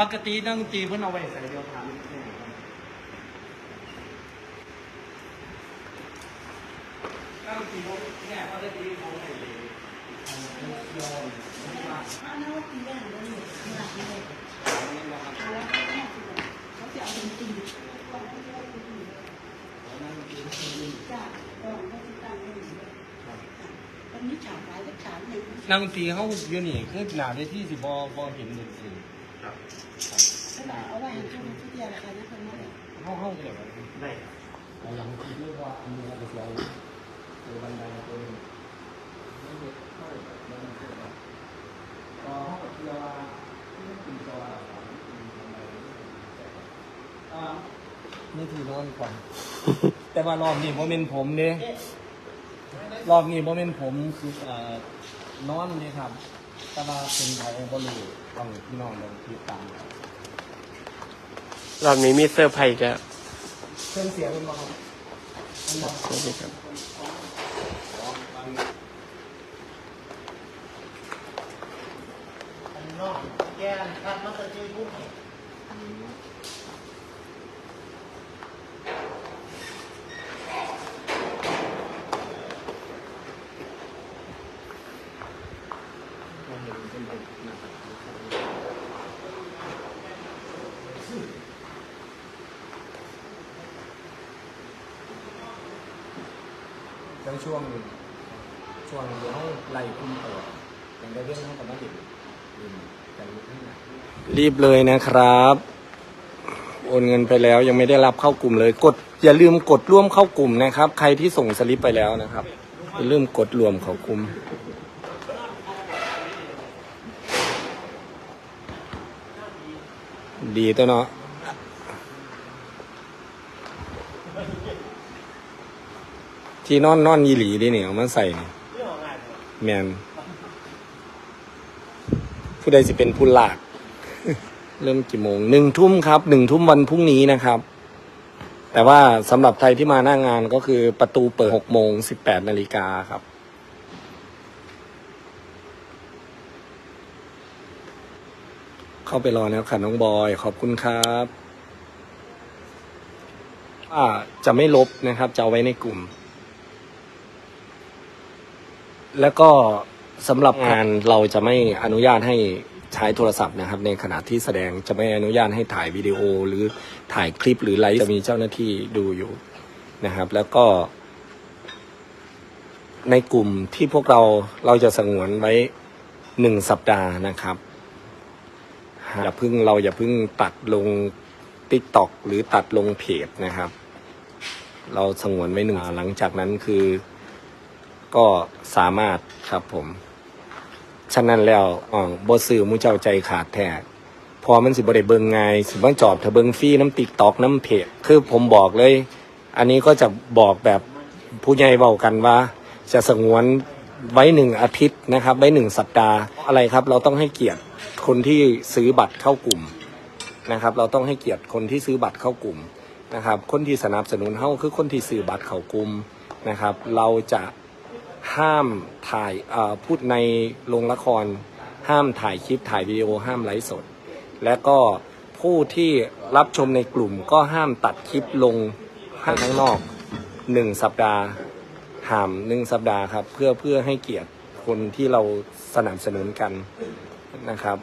ปกตินักดนตรีเพิ่นเอาไว้ใส่เดียวถามนิดนึงตรีเนี่ยเขาได้ดีเขาให้เลยเอาเดียวมาอันนั้นว่าตีแรกเลยหนักเลยนะครับเอาแล้วก็แม่ตีเขาจะเอาเป็นตีจ้าลองตั้งให้ตอนนี้ฉากหลายก็ฉากหนึ่งนักดนตรีเขาอยู่นี่คือหนาได้ที่สิบอบอเห็นเลยสิ ครับขนาดเอาไว้ให้ช่วงที่เดียวละกันนะคนนั้นเข้าเข้าเดี๋ยวได้เอาหลังคิดเรื่องว่าอันนี้เราจะตัวบันไดตัวนึงไม่เด็ดเท่าไหร่ไม่ต้องเสียบก็ห้องที่เราที่คุณจออ่านี่ถือนอนก่อนแต่ว่ารอบนี้โมเมนผมเนี่ยรอบนี้โมเมนผมคือเอ่อนอนนี่ครับ แต่ว่าเป็นไทยบอลูต้องพี่น้องลองติดตามรอบนี้มีเซอร์ไพรส์อีกแล้วเครื่องเสียงมันมาครับมันมาสวัสดีครับ อันนอกแกนคัดมาตะจีพุ่ง แล้วช่วงช่วงเดี๋ยวไล่คุมเปิดอย่างได้เรื่องให้กับนักเรียนเรียนแต่รู้ที่ไหนรีบเลยนะครับ โอนเงินไปแล้วยังไม่ได้รับเข้ากลุ่มเลย กดอย่าลืมกดร่วมเข้ากลุ่มนะครับ ใครที่ส่งสลิปไปแล้วนะครับอย่าลืมกดรวมเข้ากลุ่มดีตัวเนาะ ที่นอนนอนยีหลีดิเนี่ยเอามาใส่นี่แมนผู้ใดสิเป็นผู้หลาก เริ่มกี่โมงหนึ่งทุ่มครับหนึ่งทุ่มวันพรุ่งนี้นะครับ แต่ว่าสำหรับใครที่มาหน้างานก็คือประตูเปิดหกโมงสิบแปดนาฬิกาครับเข้าไปรอแล้วค่ะน้องบอย ขอบคุณครับว่าจะไม่ลบนะครับ จะเอาไว้ในกลุ่ม แล้วก็สำหรับงานเราจะไม่อนุญาตให้ใช้โทรศัพท์นะครับ ในขณะที่แสดงจะไม่อนุญาตให้ถ่ายวิดีโอหรือถ่ายคลิปหรือไลฟ์จะมีเจ้าหน้าที่ดูอยู่นะครับ แล้วก็ ในกลุ่มที่พวกเราเราจะสงวนไว้หนึ่งสัปดาห์นะครับอย่าเพิ่งเราอย่าเพิ่งตัดลงติ๊กต็อกหรือตัดลงเพจนะครับ เราสงวนไว้หนึ่งหลังจากนั้นคือ ก็สามารถครับผม ฉะนั้นแล้วอ๋อบสื่อมูเจ้าใจขาดแท้พอมันสิบ่ได้เบิ่งไงายสิบ่จอบถ้าเบิ่งฟรีน้ำติ๊กตอกน้ำเพจคือผมบอกเลย อันนี้ก็จะบอกแบบผู้ใหญ่เบากันว่า จะสงวนไว้หนึ่งอาทิตย์นะครับ ไว้หนึ่งสัปดาห์อะไรครับ เราต้องให้เกียรติคนที่ซื้อบัตรเข้ากลุ่มนะครับ เราต้องให้เกียรติคนที่ซื้อบัตรเข้ากลุ่มนะครับ คนที่สนับสนุนเฮาคือคนที่ซื้อบัตรเข้ากลุ่มนะครับ เราจะ ห้ามถ่ายพูดในโรงละคร ห้ามถ่ายคลิปถ่ายวิดีโอห้ามไลฟ์สด และก็ผู้ที่รับชมในกลุ่มก็ห้ามตัดคลิปลงข้างนอกหนึ่งสัปดาห์ห่ามหนึ่งสัปดาห์ครับ เพื่อเพื่อให้เกียรติคนที่เราสนับสนุนกันนะครับ